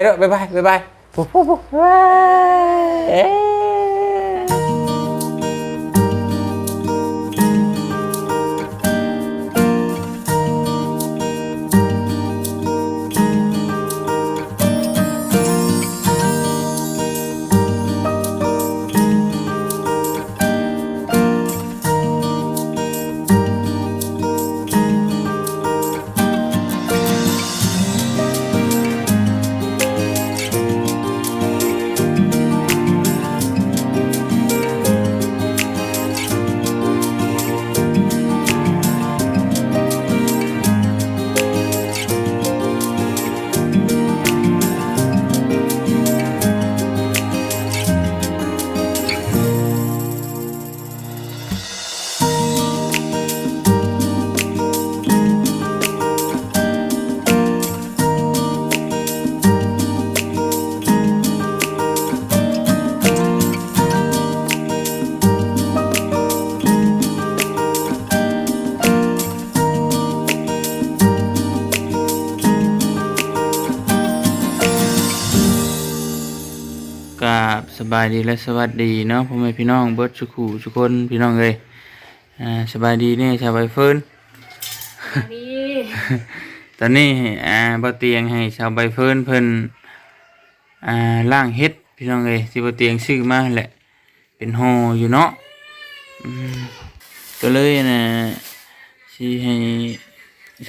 เด้อบ๊ายบายบ๊ายบายปุ๊บปุ๊บปุ๊บบายายดีและสวัสดีเนาะพ่อแม่พี่น้องเบิร์ดสุขูทุกคนพี่น้องเลยอ่าสบายดีเนี่ยชาวใบเฟิร์นดีตอนนี้อ่าบ่เตียงให้ชาวใบเฟิร์นเพิ่นอ่าล่างเฮ็ดพี่น้องเลยที่บ่เตียงซื้อมาแหละ เป็นห่ออยู่เนาะอืมก็เลยนะสิให้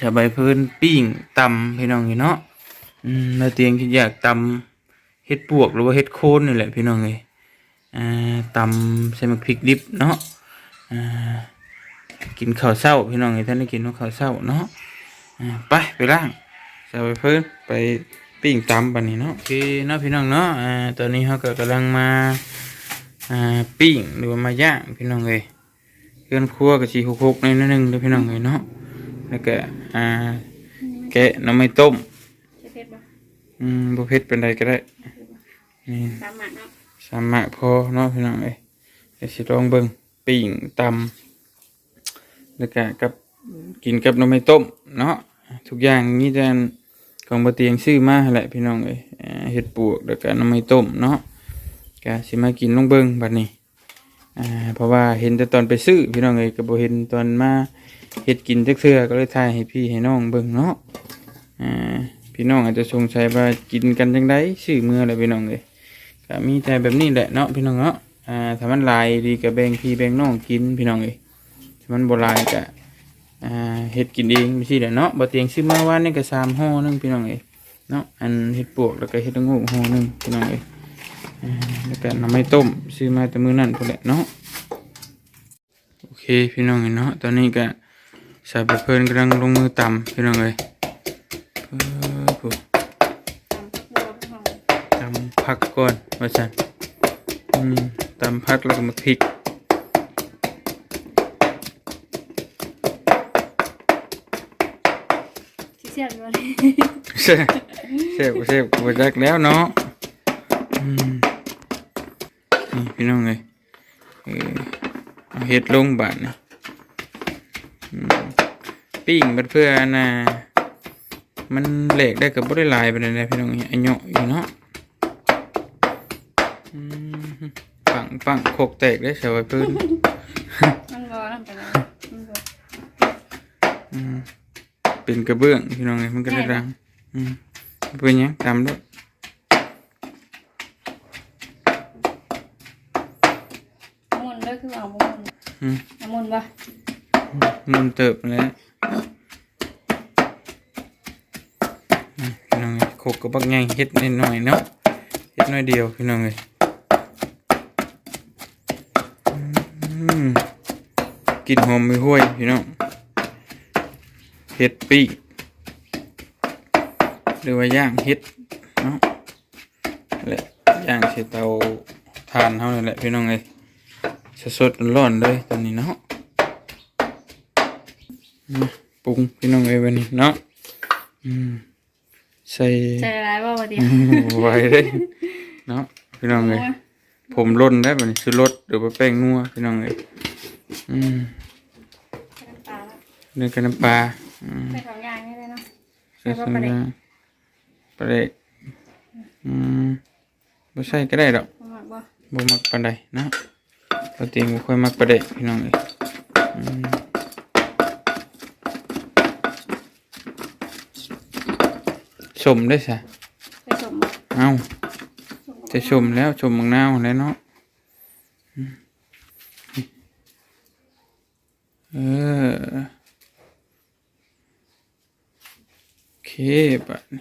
ชาวใบเฟิร์นปิ้งตำพี่น้องอยู่เนาะอืมบ่เตียงคิดอยากตำ เฮ็ดปวกหรือว่าเฮ็ดโคนนี่แหละพี่น้องเลยอ่าตำใส่มะพริกดิบเนาะอ่ากินข้าวเช้าพี่น้องเอ้ยท่านได้กินข้าวเช้าเนาะอ่าไปไปล่างจะไปเพิ่นไปปิ้งตำปันนี้เนาะโอเคเนาะพี่น้องเนาะอ่าตอนนี้เขาก็กำลังมาอ่าปิ้งหรือว่ามาย่างพี่น้องเลยเครื่องครัวกับชีคุกๆในอยนิดนึงเด้อพี่น้องเลยเนาะแล้วก็อ่าแกะน้ำไม่ต้ม อืมบุเพ็ดเป็นไรก็ได้นี่ตามหมักเนาะสามารถพอเนาะพี่น้องเอ้ยเดี๋ยวสิลองเบิ่งปิ้งตำแล้วก็กับกินกับน้ำไม่ต้มเนาะทุกอย่างนี่จะของบะเตียงซื้อมาแหละพี่น้องเอ้ยเห็ดปวกแล้วก็น้ำไม่ต้มเนาะก็สิมากินลองเบิ่งบัดนี้อ่าเพราะว่าเห็นแต่ตอนไปซื้อพี่น้องเอ้ยก็บ่เห็นตอนมาเฮ็ดกินจักเทื่อก็เลยถ่ายให้พี่ให้น้องเบิ่งเนาะอ่า พี่น้องอาจจะสงสัยว่ากินกันจังไดซื้อมื้ออะไรพี่น้องเอ้ยก็มีแต่แบบนี้แหละเนาะพี่น้องเนาะอ่าถ้ามันลายดีก็แบงพี่แบ่งน้องกินพี่น้องเอ้ยถ้ามันบ่ลายก็อ่าเฮ็ดกินเองไม่ใช่แหละเนาะบ่เตียงซื้อมาวันนี้ก็สามห่อหนึงพี่น้องเอ้ยเนาะอันเฮ็ดปวกแล้วก็เฮ็ดงูห่อหนึงพี่น้องเอ้ยแล้วก็น้ำไม้ต้มซื้อมาแต่มื้อนั้นพุ่นแหละเนาะโอเคพี่น้องเอ้ยเนาะตอนนี้ก็สาวเพิ่นกำลังลงมือตำพี่น้องเอ้ย ผู้ตามพักบัวพักหอมตำผักก่อนว่าจันอืมตำผักแล้วก็มาพริกสิเสียบอยู่เลยเซ่เซ่บเซ่บกูจักแล้วเนาะอืมนี่พี่น้องเลยเออเอาเฮ็ดลงบาทนี่อืมปิ้งเพื่อๆนะมันเหล็กได้กับบ่ได้หลายไปเลยนะพี่น้องเอ้ยอันเหยาะอยู่เนาะ ปังปังโคกแตกได้เสียไว้เพิ่นมันบ่นำไปเลยมันบ่อืมเป็นกระเบื้องพี่น้องเลยมันก็ได้รังอืมเป็นหยังตามด้วยมุนเด้อคือเอาบ่มุนอืมเอามุนบ่มันเติบแล้วอืมพี่น้องเลยโคกกระบักใหญ่เฮ็ดนิดหน่อยเนาะเฮ็ดน้อยเดียวพี่น้องเลยอืม กลินหอมไม่ห้วยพี่น้องเฮ็ดปีกหรือว่าย่างเฮ็ดเนาะแหละย่างใส่เตาถ่านเท่านั้นแหละพี่น้องเลยสดๆร้อนๆเลยตอนนี้เนาะมาปรุงพี่น้องเอ้ยวันนี้เนาะอืมใส่ใจร้ายบ่บ่ติอืมไว้เลยเนาะพี่น้องเอ้ยผมร่นได้แบบนี้ซื้อรสหรือว่าแป้งนัวพี่น้องเอ้ย อืมปลาแล้วเนื้อกับน้ำปลาอืมไปทำย่างนี่เลยเนาะ ใส่แล้วก็สัญปลาเด็กญาปลาเด็กอืมบ่ใช่ก็ได้ดอกบ่มักบ่บ่มักปานใดนะปกติบ่ค่อยมักปานใดพี่น้องเอ้ยอืมชมได้ซะไปสมบ่เอ้า จะชมแล้วชมมังนาวแล้วเนาะอืมเออโอเค บัดนี้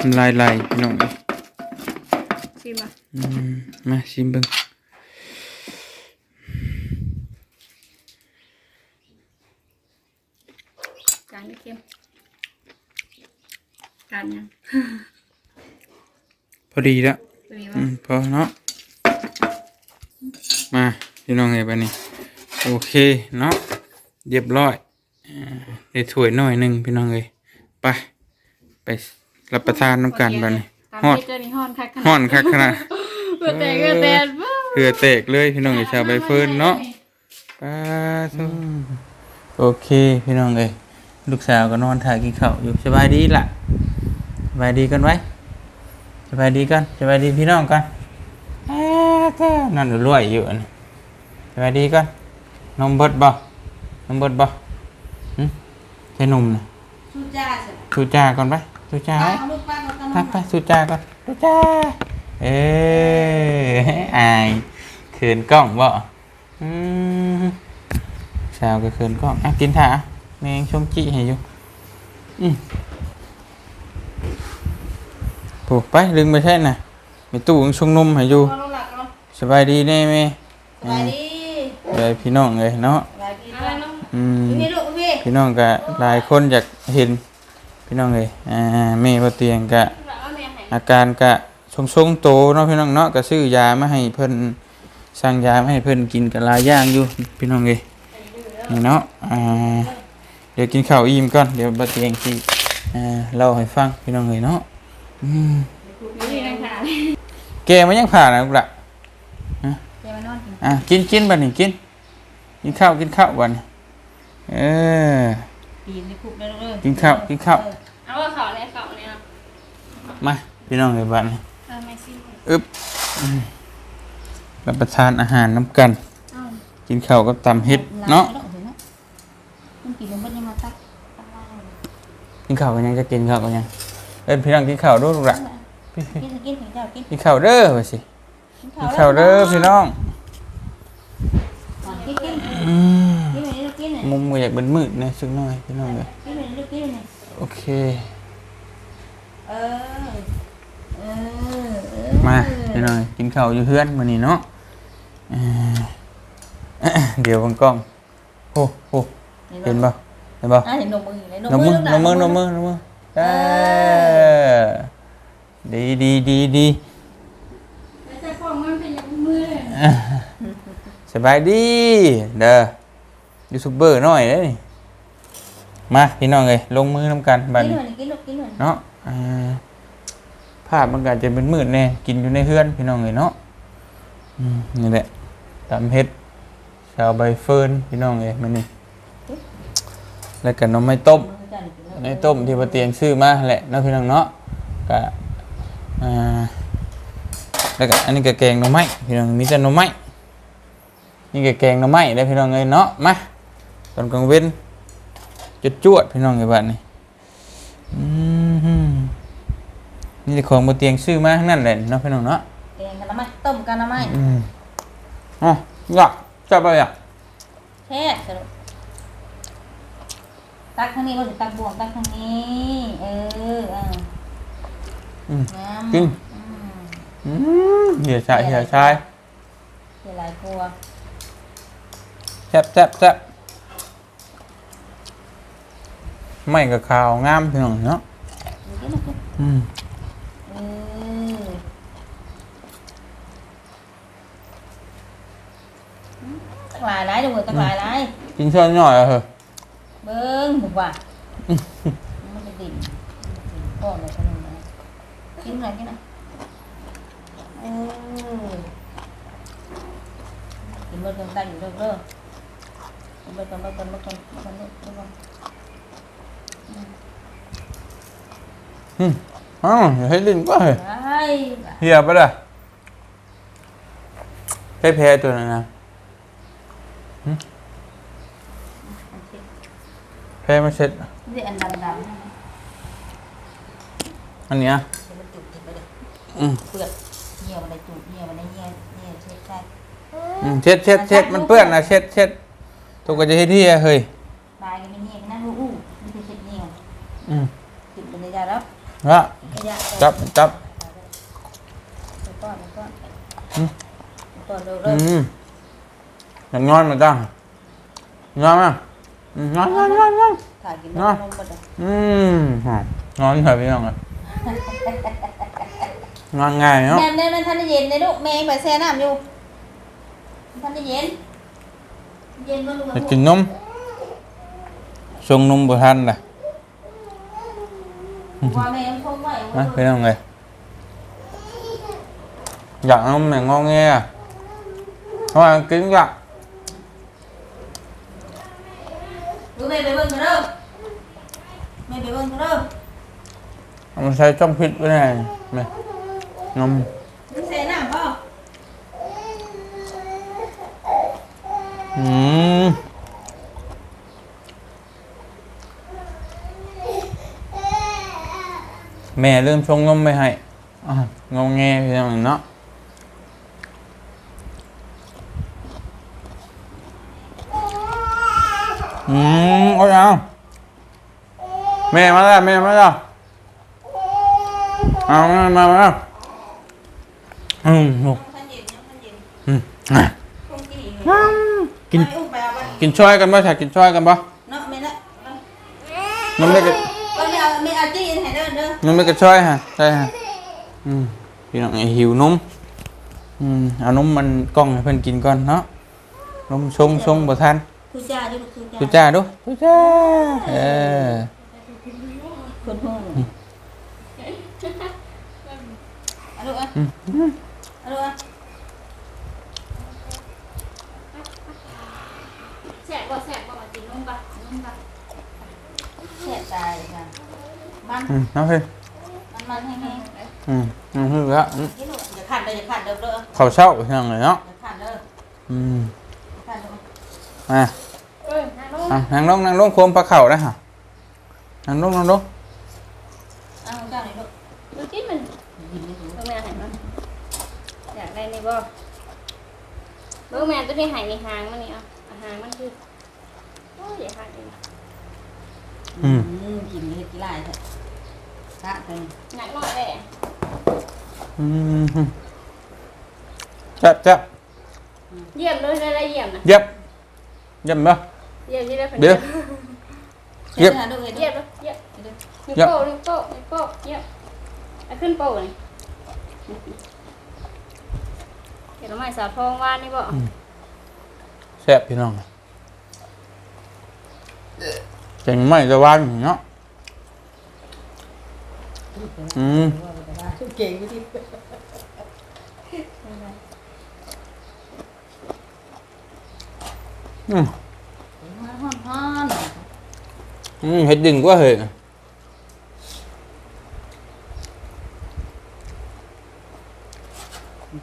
น้ำลายไหลพี่น้องเอ้ยชิมอะอืมมาชิมเบิ่งจานนี้เค็มจานยังพอดีแล้วตัวนี้อืว่ามพอเนาะมาพี่น้องเอ้ยบัดนี้โอเคเนาะเรียบร้อยอ่า ได้ถ้วยหน่อยหนึงพี่น้องเอ้ยไปไปรับประทานน้ำกันบัดนี้ฮฮออดดเจอนี่ฮ้อนคักขนาดฮ้อนคักขนาดเกิดแต่เกิดแต่บ้าเหือแตกเลยพี่น้องเอ้ยชาวใบเฟิร์นเนาะป้าทุโอเคพี่น้องเอ้ยลูกสาวก็นอนถ่ายกินข้าวอยู่สบายดีล่ะสบายดีกันไว้สบายดีกันสบายดีพี่น้องกันอ้าก็นั่นรวยอยู่อันนี้สบายดีกันนมเบิดบ่นมเบิดบ่หึใช่นมนะชูจ้าสิสูจ้าก่อนไปสูจ้าป้าไว้เอาลูกป้าก็ต้องทักไปสูจ้าก่อนสูจ้าเอ้ยอายเขินกล้องบ่อืมสาวก็เขินกล้องอะกินถ่าแมงชมจิให้อยู่อืมโอ้ไปดึงไปใช่น่ะมีตู้ยังชงนมให้อยู่ เอาลูกหลักเนาะสบายดีแน่ไหมสบายดีเดี๋ยวพี่น้องเลยเนาะสบายดีอะไรเนาะ อืมนี่ลูกพี่พี่น้องก็หลายคนอยากเห็นพี่น้องเลยอ่าแม่บ่เตียงก็เอาแม่ให้อาการก็ทรงทรงๆโตเนาะพี่น้องเนาะก็ซื้อยามาให้เพิ่นสั่งยามาให้เพิ่นกินก็หลายอย่างอยู่พี่น้องเลยนี่เนาะอ่าเดี๋ยวกินข้าวอิ่มก่อนเดี๋ยวบ่เตียงสิอ่าเล่าให้ฟังพี่น้องเลยเนาะอืมนี่นางขาแกมันยังผ่านนะลูกละเดี๋ยวมานอนกินอะกินกินบัดนี้กินกินข้าวกินข้าวบัดนี้ เออ ปีนในคุกเลยลูกเอ้ยกินข้าวกินข้าว เอาว่าเขาเนี่ยเขาเนี่ยมาพี่น้องเลยบัดนี้เออไม่ซิมอึบอืมรับประทานอาหารน้ำกันเอ้ากินข้าวกับตำเฮ็ดเนาะมันกินมันยังมาตักตักเหล้ากินข้าวกันยังจะกินข้าวกันยังเอิ้นพี่น้องกินข้าวด้วยลูกหละกินกินกินเจ้ากินกินข้าวเด้อว่าสิกินกินข้าวเด้อพี่น้องกินกินอื มกินไปนี่ลูกกินเนี่ยมุมก็อยากเป็นมืดๆนะสักหน่อยพี่น้องเลยกินไปนี่ลูกกินเนี่ยโอเค เออ เออเออมาพี่น้องกินข้าวอยู่เพื่อนมื้อนี้เนาะเอ่อเดี๋ยวบังกล้องโอ้โหเห็นบ่เห็นบ่อะเห็นนมมืออยู่เลยนมมือนมมือนมมือนมมือเออดีดีดีดีไม่ใช่พวกมันเป็นอย่างมือเลยสบายดี เด้อ ยูทูบเบอร์หน่อยเด้อนี่มาพี่น้องเอ้ยลงมือน้ำกันบัดกินนี้หน่อยกินลูกกินหน่อยเนาะอ่าภาพมันก็อาจจะเป็นมืดแน่กินอยู่ในเฮือนพี่น้องเอ้ยเนาะอืมนี่แหละตำเฮ็ดชาวใบเฟิร์นพี่น้องเอ้ยมันนี่แล้วก็หน้ำไม้ต้มมือจ้ากินแล้วในต้มที่ปะเตียงซื้อมาแหละเนาะพี่น้องเนาะก็อ่าแล้วก็อันนี้ก็แกงหน่อไม้พี่น้องมีแต่หน่อไม้นี่ก็แกงหน่อไม้ได้อพี่น้องเอ้ยเนาะมาต อนกลางเว้นจุดจวดๆพี่น้องเอ้ยบัดนี้อืมฮึนี่แต่ของปะเตียงซื้อมาทั้งนั้นแหละเนาะพี่น้องเนาะแกงกันน้ำไหมต้มกันน้ำไหมอืมอ๋ออยากจับไปอะแช่สรุปตักข้างนี้ก็จะตักบวงตักข้างนี้เอออ่าอืมน้กินำอืมอืมเหี่ยชายเหี่ยชายเดี๋ยวหลายครัวแซ่บแซ่บแซ่บ ไม่กับข้าวงามพี่น้องเนาะดูกินนะกินอืมเออตักหลายหลายดูตักหลายหลายกินช้อนหน่อยอะเหรอเบิ้งบุกว่ามันจะดิ่นก้อนเลยขนมนะกินหน่อยกินหน่อยเออกินเบิ้งกันตั้งอยู่เด้อเด้อกินเบิ้งกันเบิ้งกันเบิ้งกันเบิ้งกันเบิ้งกัน อืมอ้าวอย่าให้ลิ้นก็เฮ้ยไอ้เฮียปะล่ะให้แพ้ตัวนั้นนะแพ้มาเช็ดนี่อันดำดำอันเนี้ยมันจุกไปเลยอืมเปลือกเหี่ยวอะไรจุกเหี่ยวอะไรเหี่ยวเหี่ยวเช็ดได้อืมเช็ดเช็ดเช็ดมันเปื้อนนะเช็ดเช็ดตัวก็จะเฮ็ดเฮียเฮ้ยตายกันไม่เหี่ยวนั่งอู้นี่คือเช็ดเหี่ยวอืมจุดเป็นระยะแล้ว ละระยะจับจับก้อนก้อนอืมก้อนเร็วอืเร็วมอย่างงอนมาจ้างงอนมั้ยอืมงอนงอนงอนงอนถ่ายกินนมก็ได้อืมฮะงอนเถอะพี่น้องอะงอนง่ายเนาะแม่แม่มันทันได้เย็นเลยลูกแม่ไปแช่น้ำอยู่ทันได้เย็นเย็นก็รู้จะกินนมส่งนมบ่ทันล่ะว่าแม่คงไหวนะพี่น้องเลย อยากนมแม่งงอแงอะเพราะว่ากินอยากดูแม่ไปเบิ่งกันเด้อแม่ไปเบิ่งกันเด้อ เอามาใช้ช่องพิษไว้ไงแม่นม ดูแช่น้ำป่ะ อืม แม่เริ่มชงนมไม่ให้อะงอแงพี่น้องเนาะอืมโอ้ยเอาแม่มาแล้วแม่มาแล้วเอามามามาอืมลูกทันเย็นยังทันเย็นอืมอะคงกี่กินไปอุ้มไปเอาไปกินช่วยกันบ่ใช่กินช่วยกันบ่เนาะแม่ละนมไม่กระก็ไม่ นมไม่กระช่วยฮะใช่ฮะอืมพี่น้องไอ้หิวนมอืมเอานมมันกล้องให้เพิ่นกินก่อนเนาะนมชงชงบ่ทันคือจ้าอยู่คือทุจ้าจ้าดูทุจ้าเออคนห้องเอาลูกอะอืมเอาลูกอะแสบบ่แสบบ่มากินนุ่มปะนุ่มปะแช่ตายค่ะ มันอืมเอาเฮ้ยมันมันแห้งอืมอืมคือละอืมๆนี่ลูกอย่าขัดเด้ออย่าขัดเด้อเด้อข้าวเช้าพี่น้องเลยเนาะอย่าขัดเด้ออืมอย่าขัดเด้อมาเออนั่งลงอะนั่งลงนั่งลงโคมปลาเข่าได้ฮะนั่งลงนั่งลงเอาเจ้านี่ลูกดูกินมันกินไม่ถูกเบิ่งแม่ให้มันอยากได้นี่บ่เบิ่งแม่ตัวนี้ให้นี่หางมันนี่เอาอาหารมันคือโอ้ยอย่าหางอีกอืมอืมกินเฮ็ดกี่ลายแท้ซะ เป็นหนักหน่อยแหละอืมจับจับเยี่ยมเลยได้เยี่ยมนะเย็บเย็บบ่เยี่ยมที่ได้ผลเดี๋ยวเฮ็ดหาลูกเฮ็ดเยี่ยมเด้อเยี่ยมเฮ็ดเด้อนิ้วโป้นิ้วโป้นิ้วโป้เยี่ยมเอาขึ้นโป้นี่เดี๋ยวเราใหม่สาวทองว่านนี่บ่แซ่บพี่น้องเจ๋งไหมจะวานเนาะ อืมเก่งอยู่ที่อืมฮ้อนฮ้อนอืมเฮ็ดดินกว่าเหย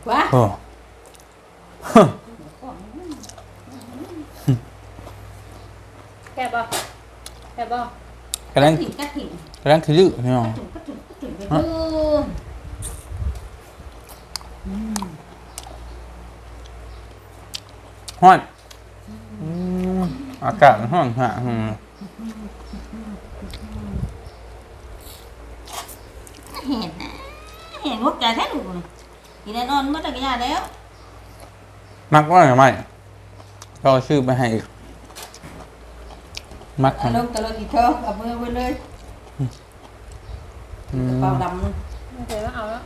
กว่าโอ้แค่บ่แค่บ่กำลังถิ่นกัดถิ่นกำลังถือพี่น้องจุ่ม กัดจุ่มกัดจุ่มไปดูฮ้อนอืมอากาศมันร้อนฮะอืมเห็นนะเห็นพวกใจแท้ดูนี่กินแน่นอนมันตะกี้ยาแล้วมักว่าหรือไม่ก็เอาชื่อไปให้อีกมักอารมณ์ตลอดที่เธอเอามือไว้เลยอืกระมเป๋าดำนึงไม่เคยมาเอาแล้ว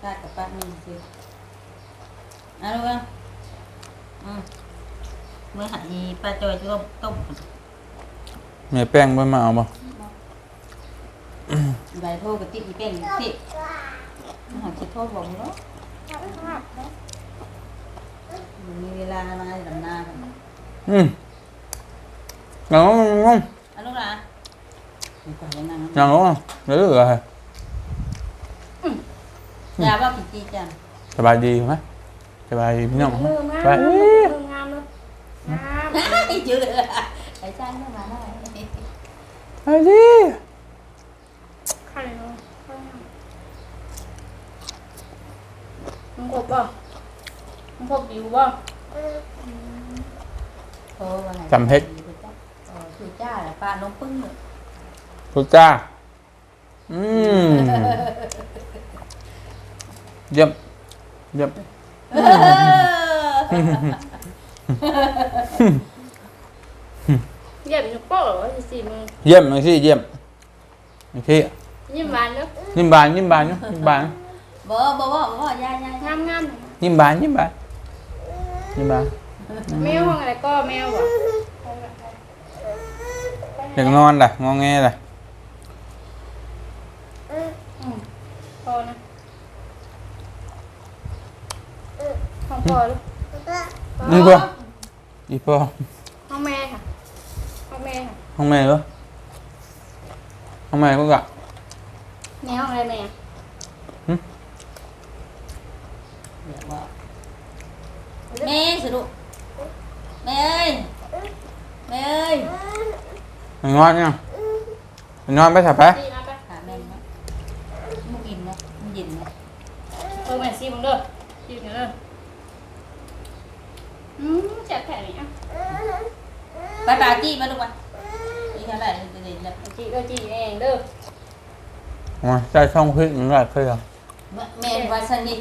ได้กระเป๋านึงสิเอาลูกอะอืมมือหันอีปลาจอยต้มต้มแม่แป้งบ่มาเอาบ่ใบโทษกับติ๊กอีเป็นสิหันจะโทษบอกเนาะมีเวลามาดำนากันอืมงงง งเอาลูกอะดีกว่าอย่างนั้นยังรู้หรืออะไรยาว่ากี่จีจังสบายดีไหมสบายดีพี่น้องไหมมืองามไปมืองามเลยงามเยอะเลยไอ้จ้างเข้ามาได้ไปดิไข่เนาะมันครบป่ะมันครบอยู่ป่ะโอ้ว่าไงจำเพชรเออคือจ้าแหละปลาน้องปึ้งเลย ทุกจ้า อืม เยี่ยม เยี่ยมเหยียบนิ้วโป้งเหรอวะสี่สี่มือเยี่ยมบางทีเยี่ยมบางทียิ้มหวานเนาะยิ้มบานยิ้มบานเนอะยิ้มบาน บ่บ่บ่บ่ยายายงามงามยิ้มบานยิ้มบานยิ้มบาน แมวห้องอะไรก็แมวบ่อยากน อนล่ะงอแงล่ะพอนะห้องพอลูกนี่ป่ะอีป่ะห้องแม่ค่ะห้องแม่ค่ะห้องแม่เหรอห้องแม่ก็กะแม่ห้องอะไรแม่เดี๋ยวว่าแม่สิลูกแม่เอ้ยแม่เอ้ยไปนอนเนี่ยไปนอนไปถับไปดีนะไป หาแม่นะมุกอินนะมันเย็นนะ เออแม่ซีมึงเด้อซีมึงเด้ออืมแฉะแผลนี่อะ ไปปาจี้มาลูกมาอีกเท่าไหร่จะเด่นแล้ว จีก็จีเองเด้อ มาใส่ช่องพริกหนึ่งเลยเคยเหรอแม่ว่าสนิท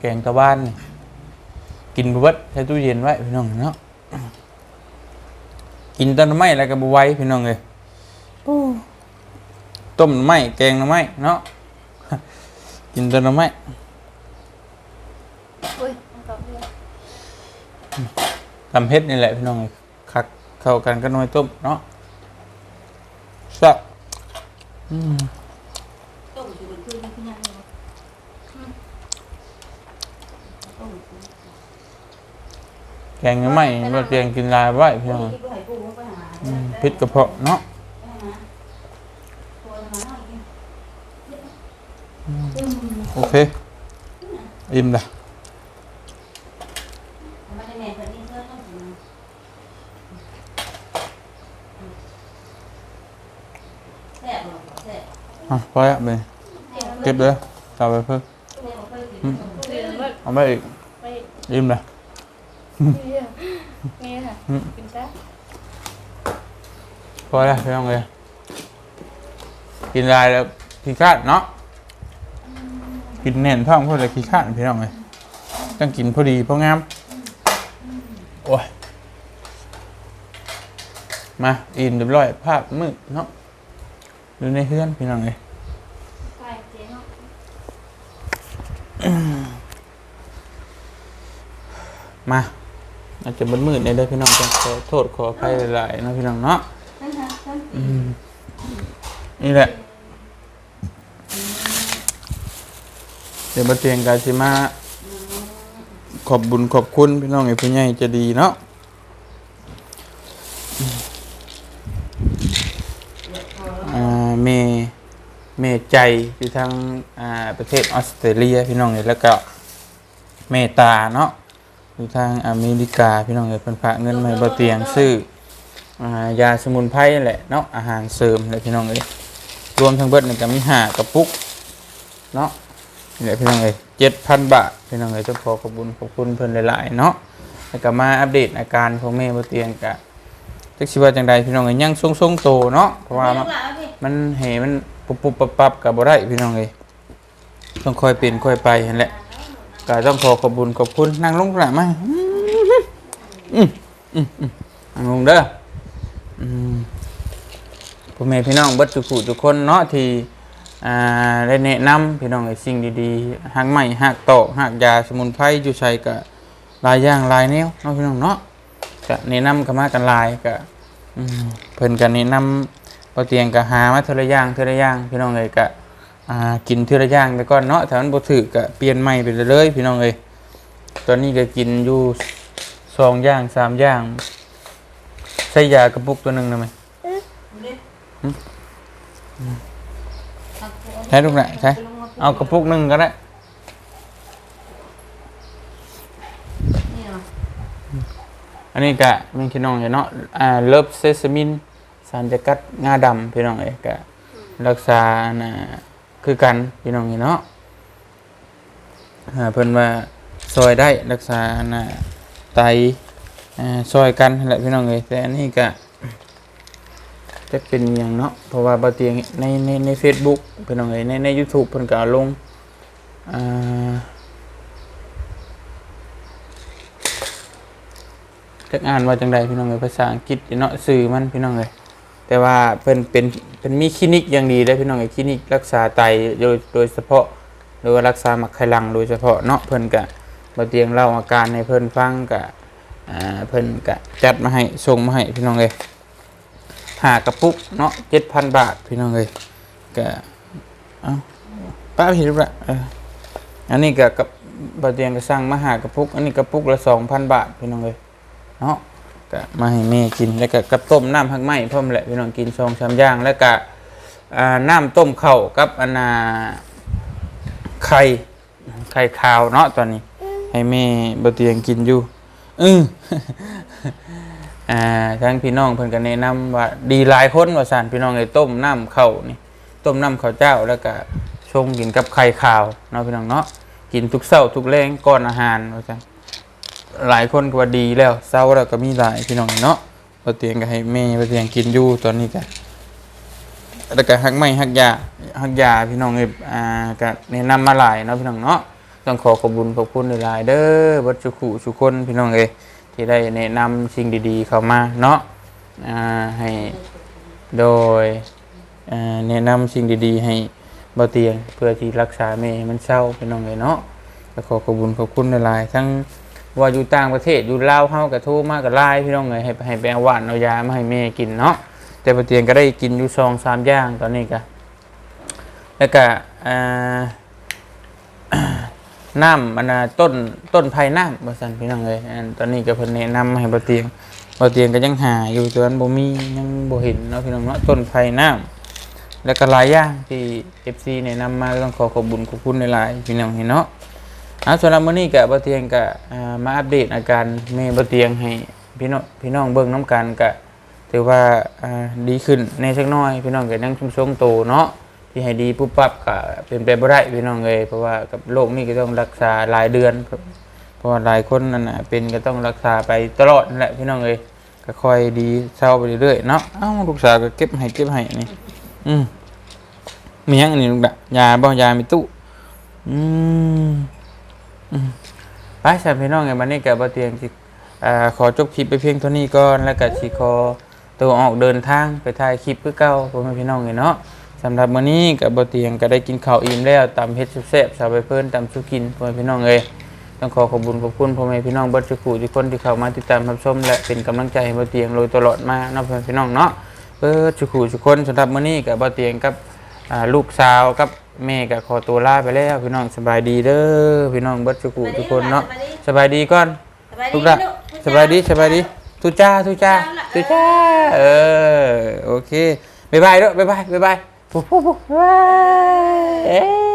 แช่น้ำดีกว่าอืมเอาไปเอาลูกมามาเด้อจีเด้อดูเฉยๆมันก็ได้นอนงเอาอนไปแงได้ลูกก็ได้ท่านได้ลูกก็งอนแงแกงหรือไม่ชาวท้องอ้วนแกงตะบ้านนี่กินบเบิดใช้ตู้เย็นไว้พี่น้องเนาะกินต้นไม้แล้วก็บไหว้พี่น้องเลยต้มหน่อไม้แกงหน่อไม้เนาะกินต้นไม้อุ้ยมันก็เพื่อนทำเฮ็ดนี่แหละพี่น้องคักเข้ากันก็น้อยต้มเนาะสับอืมต้มอยู่บนพื้นนี่พี่ยังเลยต้ม แกงยังไม่เราเตียงกินลายไว้พี่น้องพิษกระเพาะเนาะโอเค อิ่มละไม่ได้แม่คนนี้เสื้อต้องกินแซ่บหรอแซ่บอะพอแล้วไปเก็บเลยกลับไปเพิ่มแม่บอกเคยกินเรียนเบิดเอาไปอีกไปอิ่มละเนี่ย นี่ค่ะอืมกินซะพอแล้วพี่น้องเลยกินลายแล้วขี้ข้านเนาะกินแน่นท้องพอเลยขี้ข้านพี่น้องเลยต้องกินพอดีพองามโอ้ยมาอิ่มเรียบร้อยภาพมืดเนาะดูในเฮือนพี่น้องเลยไปเจ๊เนาะมา อาจจะมืดๆในเด้อพี่น้องต้องขอโทษขออภัยหลายๆนะพี่น้องเนาะอืมนี่แหละ เดี๋ยวมาเตียงกาสิมาขอบบุญขอบคุณพี่น้องไอ้พี่ใหญ่จะดีเนาะเมเมใจอยู่ทางประเทศออสเตรเลียพี่น้องเนี่ยแล้วก็เมตาเนาะ อยู่ทางอเมริกาพี่น้องเอ๋ยเพิ่นฝากเงินมาให้บ่เตียงซื้ออ่ายาสมุนไพรนั่นแหละเนาะอาหารเสริมแหละพี่น้องเอ้ยรวมทั้งเบิดนี่ก็มีห้ากระปุกเนาะนี่แหละพี่น้องเอ้ย7,000บาทพี่น้องเอ้ยต้องขอขอบคุณขอบคุณเพิ่นหลายๆเนาะแล้วก็มาอัปเดตอาการของแม่บ่เตียงกะจักสิว่าจังใดพี่น้องเอ้ยยังทรงๆโตเนาะเพราะว่ามันมันเหมันปุบปุบปับปับกับบ่ได้พี่น้องเลยต้องคอยเปลี่ยนคอยไปเห็นแหละ ก็ต้องขอขอบุญขอบคุณนั่งลงกระมาอืมอืมอืมอืมนั่งลงเด้ออืมพ่อแม่พี่น้องเบัดทุกผู้ทุกคนเนาะที่อ่าได้แนะนำพี่น้องไอ้สิ่งดีๆหักใหม่หักตอกหักยาสมุนไพรอยู่ใช้ก็หลายอย่างหลายแนวเนาะพี่น้องเนาะก็แนะนำกันมากันหลายก็อืมเพิ่นก็แนะนำบ่เตียงก็หามาเทอละอย่างเทอละอย่างพี่น้องเอ้ยก็ อ่ากินเทอละอย่างไปก่อนเนาะถ้ามันบ่ถูกก็เปลี่ยนใหม่ไปเรื่อยๆพี่น้องเอ้ยตอนนี้ก็กินอยู่สองอย่างสามอย่าง ใช้ยากระปุกตัวหนึงได้ไหมใช้ลูกไหนใช้เอากระปุกหนึ่งก็ได้นี่เหรออันนี้กะมีพี่น้องเห็นเนาะอ่าเลิฟเซซามินสารจะกัดงาดำพี่น้องเอ้ยกะรักษาน่ะ คือกันพี่น้องเห็นเนาะอ่าเพิ่นว่าซอยได้รักษาน่ะไตอ่าซอยกันแหละพี่น้องเอ้ยแต่อันนี้กะจะเป็นอย่างเนาะเพราะว่าบาเตียงในในใน Facebook พี่น้องเอ้ยในใน YouTube เพิ่นก็ลงอ่าจักอ่านว่าจังใดพี่น้องเอ้ยภาษาอังกฤษเนาะสื่อมันพี่น้องเอ้ย แต่ว่าเพิ่นเป็นเป็นมีคลินิกอย่างดีได้พี่น้องเอ้คลินิกรักษาไตโดยโดยเฉพาะหรือว่ารักษาหมักไขลังโดยเฉพาะเนาะเพิ่นก็บ่เตียงเล่าอาการให้เพิ่นฟังก็อ่าเพิ่นก็จัดมาให้ส่งมาให้พี่น้องเอ้ยหากระปุกเนาะ7,000บาทพี่น้องเอ้ยก็เอ้าป้าเห็นหรือเปล่าอันนี้ก็กับบ่เตียงก็สั่งมาหากระปุก อันนี้กระปุกละ2,000บาทพี่น้องเอ้ยเนาะ ก็มาให้แม่กินแล้วก็กับต้มน้ำผักไหม้พร้อมแหละพี่น้องกินซองชามย่าง แล้วก็น้ำต้มเข้ากับอนาไข่ไข่ขาวเนาะตอนนี้ ให้แม่บเตียงกินอยู่อืออ่าทั้งพี่น้องเพิ่นก็แนะนำว่าดีหลายคนว่าซั่นพี่น้องไอ้ต้มน้ำข้านี่ต้มน้ำข้าวเจ้าแล้วก็ชงกินกับไข่ขาวเนาะพี่น้องเนาะกินทุกเช้าทุกแรงก่อนอาหารว่าซั่น หลายคนก็ว่าดีแล้วเศร้าแล้วก็มีหลายพี่น้องเนาะปเตียงก็ให้แม่ปเตียงกินอยู่ตอนนี้ก็แล้วก็หักไม้หักยาหักยาพี่น้องเอ้อ่าก็แนะนำมาหลายเนาะพี่น้องเนาะต้องขอขอบคุญขอบคุณหลายเด้อเบัดสุขุสุคนพี่น้องเอ้ที่ได้แนะนำสิ่งดีๆเข้ามาเนาะอ่าให้โดยอ่าแนะนำสิ่งดีๆ ให้บ่เตียงเพื่อที่รักษาแม่มันเศร้าพี่น้องเอ้เนาะก็ขอขอบคุญขอบคุณหลายทั้ง ว่าอยู่ต่างประเทศอยู่ลาวเฮากับทูมากกับไล่พี่น้องเลยให้ให้แปลงหวานเอายามาให้แม่กินเนาะแต่ปะเตียงก็ได้กินอยู่ซองสามอย่างตอนนี้ก็แล้วก็น้ำมันน่ะต้นต้นไผ่น้ำบาสันพี่น้องเลยอันตอนนี้ก็เพิ่นแนะนำให้ปะเตียงปะเตียงก็ยังหาอยู่แตอนบ่มียังบ่เห็นเนาะพี่น้องเนาะต้นไผ่น้ำแล้วก็หลายอย่างที่ FC แนะนำมาก็ต้องขอขอบคุญขอบคุณหลายๆพี่น้องเห็นเนาะ อาสำหรับมื้อนี้ก็บ่เตียงก็อ่ามาอัปเดตอาการแม่บ่เตียงให้พี่น้องพี่น้องเบิ่งน้ำกันก็ถือว่าดีขึ้นในสักหน้อย พี่น้องก็ยังชุ่มชงโตเนาะที่ให้ดีปุ๊บปั๊บก็เป็นไปบ่ได้พี่น้องเอ้ยเพราะว่ากับโรคนี้ก็ต้องรักษาหลายเดือน เพราะว่าหลายคนนั่นน่ะเป็นก็ต้องรักษาไปตลอดนั่นแหละพี่น้องเอ้ยก็ค่อยดีเศร้าไปเรื่อยๆเนาะเอ้าลูกสาวก็เก็บให้เก็บให้นี่อืมมีหยังอันนี้ลูกดะยาบ่ยาไมีตู้อืม ไปสามพี่น้องไงวันนี้กับบเตียงสิอ่าขอจบคลิปไปเพียงเท่านี้ก่อนแล้วก็สิขอตัวออกเดินทางไปถ่ายคลิปคือเก่าพ่อแม่พี่น้องไงเนาะสำหรับมื้อนี้กับบเตียงก็ได้กินข้าวอิ่มแล้วตำเฮ็ดแซ่บสาวไปเพิ่นตำสุกินพ่อแม่พี่น้องเอ้ยต้องขอขอบคุญขอบคุณพ่อแม่พี่น้องเบิดทุกผู้ทุกคนที่เข้ามาติดตามรับชมและเป็นกำลังใจให้บ่เตียงโดยตลอดมาเนาะพ่อแม่พี่น้องเนาะเบิดทุกผู้ทุกคนสำหรับมื้อนี้กับบ่เตียงกับลูกสาวกับ แม่ก็ขอตัวลาไปแล้วพี่น้องสบายดีเด้อพี่น้องเบิดทุกผู้ทุกคนเนาะสบายดีก่อนทุกท่านสบายดีสบายดีทุจ้าทุจ้าทุจ้าเออโอเคบายบายด้วยบายบายบายบายปุ๊บปุ๊บปุ๊บบ๊ายบายเอ้ย